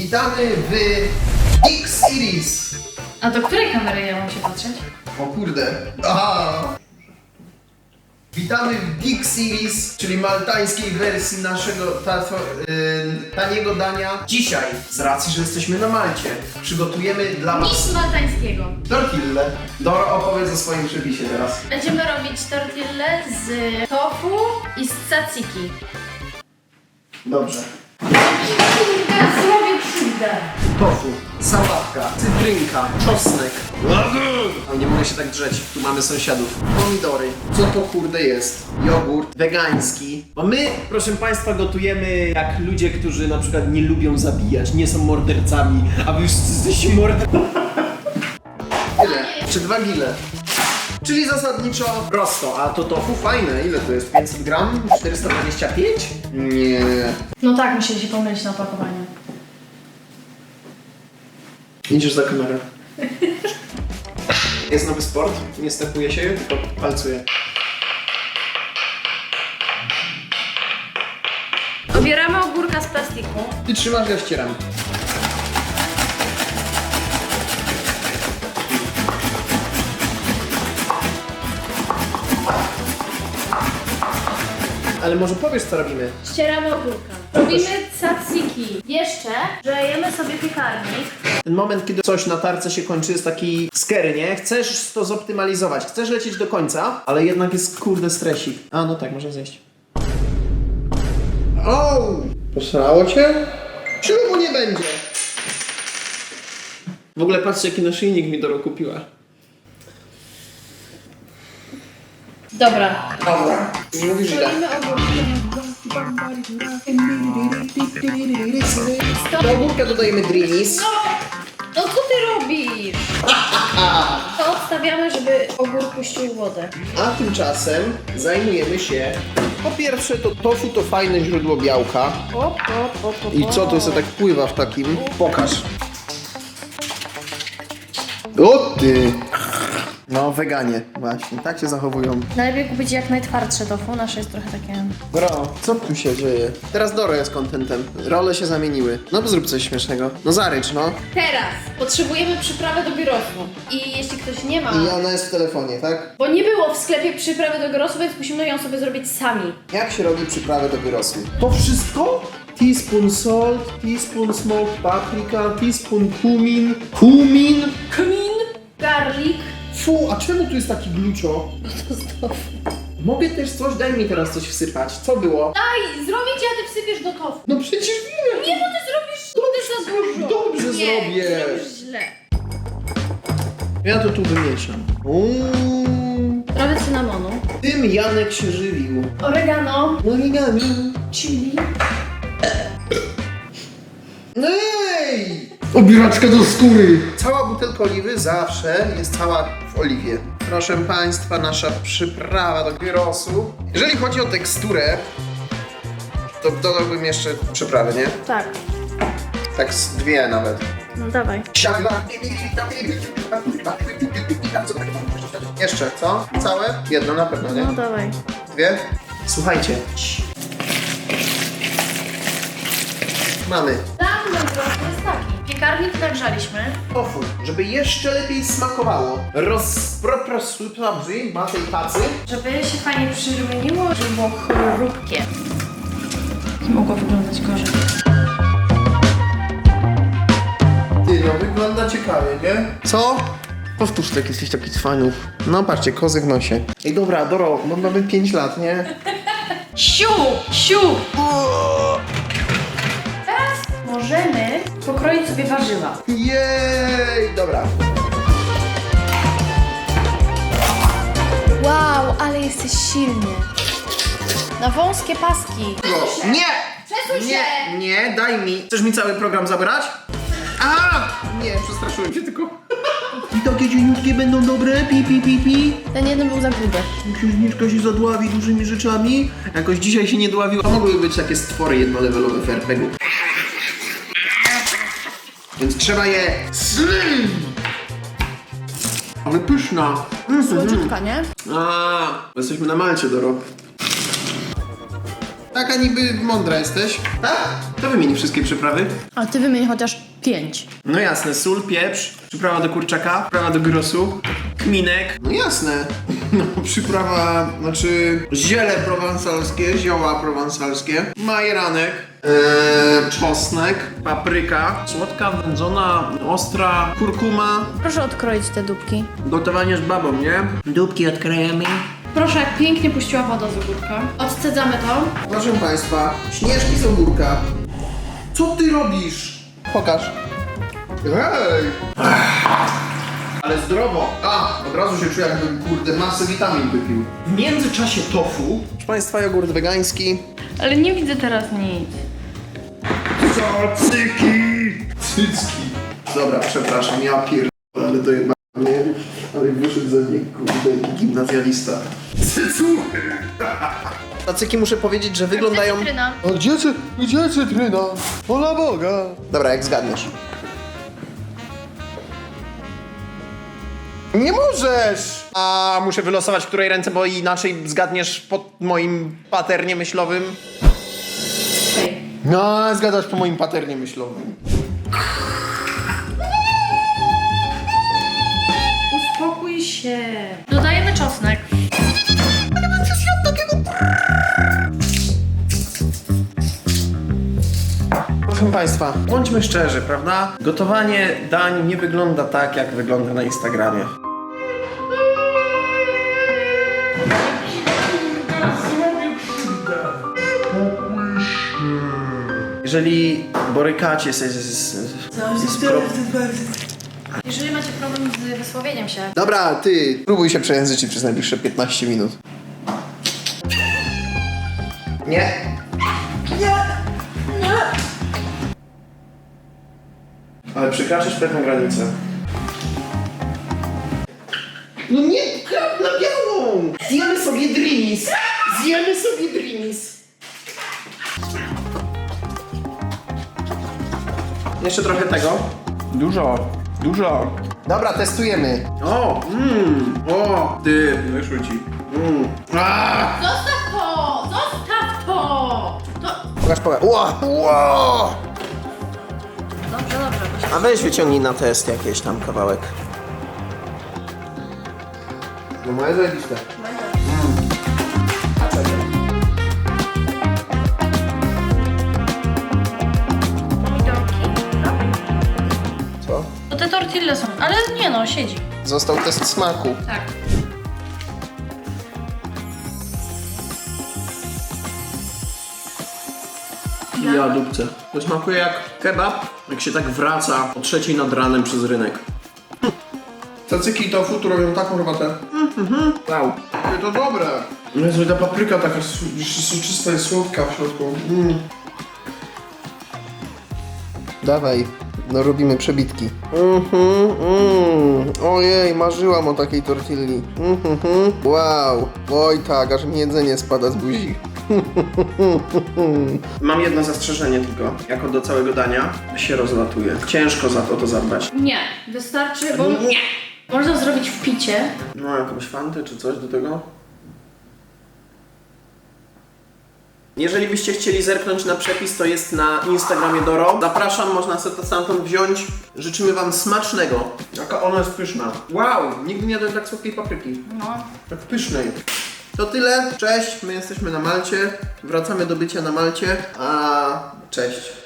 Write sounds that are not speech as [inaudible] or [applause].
Witamy w X-Series. A do której kamery ja mam się patrzeć? O kurde. Aha. Witamy w Big Series, czyli maltańskiej wersji naszego tato, y, taniego dania. Dzisiaj, z racji, że jesteśmy na Malcie, przygotujemy dla Was Mistrz maltańskiego. tortillę. Doro, opowiedz o swoim przepisie teraz. Będziemy robić tortillę z tofu i z tzatziki. Dobrze. Tofu, sałatka, cytrynka, czosnek. Ale nie mogę się tak drzeć, tu mamy sąsiadów. Pomidory. Co to kurde jest? Jogurt wegański. Bo my, proszę Państwa, gotujemy jak ludzie, którzy na przykład nie lubią zabijać, nie są mordercami, a wy wszyscy jesteście mordercami. [laughs] Ile? Czy dwa gile? Czyli zasadniczo prosto, a to tofu fajne. Ile to jest? 500 gram? 425? Nie. No tak, musieli się pomylić na opakowaniu. Idziesz za kamerę. Jest nowy sport, nie stepuje się, tylko palcuje. Obieramy ogórka z plastiku. Ty trzymasz, ja ścieram. Ale może powiesz, co robimy? Ścieramy ogórka. Robimy tzatziki. Jeszcze grzejemy sobie piekarnik. Ten moment, kiedy coś na tarce się kończy, jest taki scary, nie? Chcesz to zoptymalizować, chcesz lecieć do końca, ale jednak jest kurde stresik. A, no tak, może zejść. O! Posrało cię? Czemu nie będzie? W ogóle patrzcie, jaki naszyjnik mi Doro kupiła. Dobra. Dobra. Nie mówisz źle. Do ogórka dodajemy greenies. No, no co ty robisz? [laughs] To odstawiamy, żeby ogór puścił wodę. A tymczasem zajmujemy się... Po pierwsze, to tofu to fajne źródło białka. Op, op, op, op, I co to jest tak pływa w takim? Pokaż. O ty! No, weganie, właśnie, tak się zachowują. Najlepiej kupić jak najtwardsze tofu, nasze jest trochę takie... Bro, co tu się dzieje? Teraz Doro jest kontentem. Role się zamieniły. No, zrób coś śmiesznego. No, zarycz, no. Teraz potrzebujemy przyprawy do gyrosu. I jeśli ktoś nie ma... I ona jest w telefonie, tak? Bo nie było w sklepie przyprawy do gyrosu, więc musimy ją sobie zrobić sami. Jak się robi przyprawę do wyrostu? To wszystko? Teaspoon salt, teaspoon smoked paprika, teaspoon cumin, cumin. Kmin, garlic, Fu, a czemu tu jest taki glucio? to z tofu. Mogę też coś, daj mi teraz coś wsypać. Co było? Daj, zrobię ci, a ty wsypiesz do tofu. No przecież wiem! Nie, bo ty zrobisz dobrze za dużo. dobrze nie, zrobię. zrobisz źle. Ja to tu wymieszam. Uuu, Trochę cynamonu. tym Janek się żywił. Oregano. Origami. Chili. Ej! Obieraczka do skóry! Cała butelka oliwy zawsze jest cała w oliwie. Proszę Państwa, nasza przyprawa do gyrosu. Jeżeli chodzi o teksturę, to dodałbym jeszcze przyprawy, nie? Tak. Tak z dwie nawet. No dawaj. Jeszcze, co? Całe? Jedno na pewno, nie? No dawaj. Dwie? Słuchajcie. Mamy Plan na jest taki. Piekarnik nagrzaliśmy. tofu, żeby jeszcze lepiej smakowało. Rozproprosujemy na tej tacy. Żeby się fajnie przyrumieniło, żeby było chrupkie. Mogło wyglądać gorzej. Ty, no wygląda ciekawie, nie? Co? Powtórz tak, jesteś taki cwaniów. No patrzcie, kozy w nosie. Ej, dobra, Doro, no mamy 5 lat, nie? Siu! Siu! Teraz możemy pokroić sobie warzywa. Jej, dobra. Wow, ale jesteś silny. Na wąskie paski. Nie! Przesuń Nie, się! nie, daj mi. Chcesz mi cały program zabrać? A! Nie, przestraszyłem się tylko. I takie cieniutkie będą dobre, pi, pi, pi, pi. Ten jeden był za gruby. Księżniczka się zadławi dużymi rzeczami. Jakoś dzisiaj się nie dławiła. To mogłyby być takie stwory jednolevelowe w RPG-u. Więc trzeba je... Slim! Ale pyszna. Słodziutka, nie? A, jesteśmy na Malcie, Doro. Taka niby mądra jesteś. Tak? To wymieni wszystkie przyprawy. A ty wymień chociaż pięć. No jasne, sól, pieprz, przyprawa do kurczaka, przyprawa do gyrosu, kminek. No jasne. No, przyprawa, znaczy ziele prowansalskie, zioła prowansalskie, majeranek, eee, czosnek, papryka, słodka, wędzona, ostra, kurkuma. Proszę odkroić te dupki. Gotowanie z babą, nie? Dupki odkrajamy. Proszę, jak pięknie puściła woda z ogórka. Odcedzamy to. Proszę Państwa, śnieżki z ogórka. Co ty robisz? Pokaż. Hej! Ale zdrowo. A, od razu się czuję jakbym, kurde, masę witamin wypił. W międzyczasie tofu. Proszę Państwa, jogurt wegański. Ale nie widzę teraz nic. Cacyki! Cycki. Dobra, przepraszam, ja pier... Ale to jednak nie, ale wyszedł ze mnie, kurde, gimnazjalista. Cycuchy! [laughs] Cacyki muszę powiedzieć, że wyglądają... Cytryna. A gdzie, cy, gdzie cytryna? Ola Boga! Dobra, jak zgadniesz. Nie możesz! A muszę wylosować w której ręce, bo inaczej zgadniesz pod moim paternie myślowym. No, zgadasz po moim paternie myślowym. Uspokój się. Dodajemy czosnek. Proszę Państwa, bądźmy szczerzy, prawda? Gotowanie dań nie wygląda tak, jak wygląda na Instagramie. Jeżeli borykacie się z, z, z, z pro... Jeżeli macie problem z wysłowieniem się, Dobra, ty, próbuj się przejęzyczyć przez najbliższe 15 minut. Nie. Ale przekraczasz pewną granicę. No nie, na białą! Zjemy sobie drinis! Zjemy sobie drinis! Jeszcze trochę tego. Dużo, dużo. Dobra, testujemy. O, mmm, o, ty, wyszło ci. Mm. Zostaw to! Zostaw to! To... Pokaż, pokaż. Ło, ło. Dobrze, dobrze. A weź wyciągnij na test jakieś tam kawałek. No moje zajebiste. Tortille są, ale nie no, siedzi. Został test smaku. Tak. Ja dupce. To smakuje jak kebab, jak się tak wraca o trzeciej nad ranem przez rynek. Cacyki i tofu tu robią taką robotę. Mhm. Wow. To dobre. Jezu, ta papryka taka su- soczysta i słodka w środku. Mm. Dawaj, no robimy przebitki. Mhm, mm. Ojej, marzyłam o takiej tortilli. Mhm, wow. Oj tak, aż mi jedzenie spada z buzi. [laughs] Mam jedno zastrzeżenie tylko, jako do całego dania się rozlatuje. Ciężko za to to zadbać. Nie, wystarczy, bo... Nie. Można zrobić w picie. No, jakąś fantę czy coś do tego? Jeżeli byście chcieli zerknąć na przepis, to jest na Instagramie Doro. Zapraszam, można sobie to stamtąd wziąć. Życzymy Wam smacznego. Jaka ona jest pyszna. Wow, nigdy nie jadłem tak słodkiej papryki. No. Tak pysznej. To tyle. Cześć, my jesteśmy na Malcie. Wracamy do bycia na Malcie. A cześć.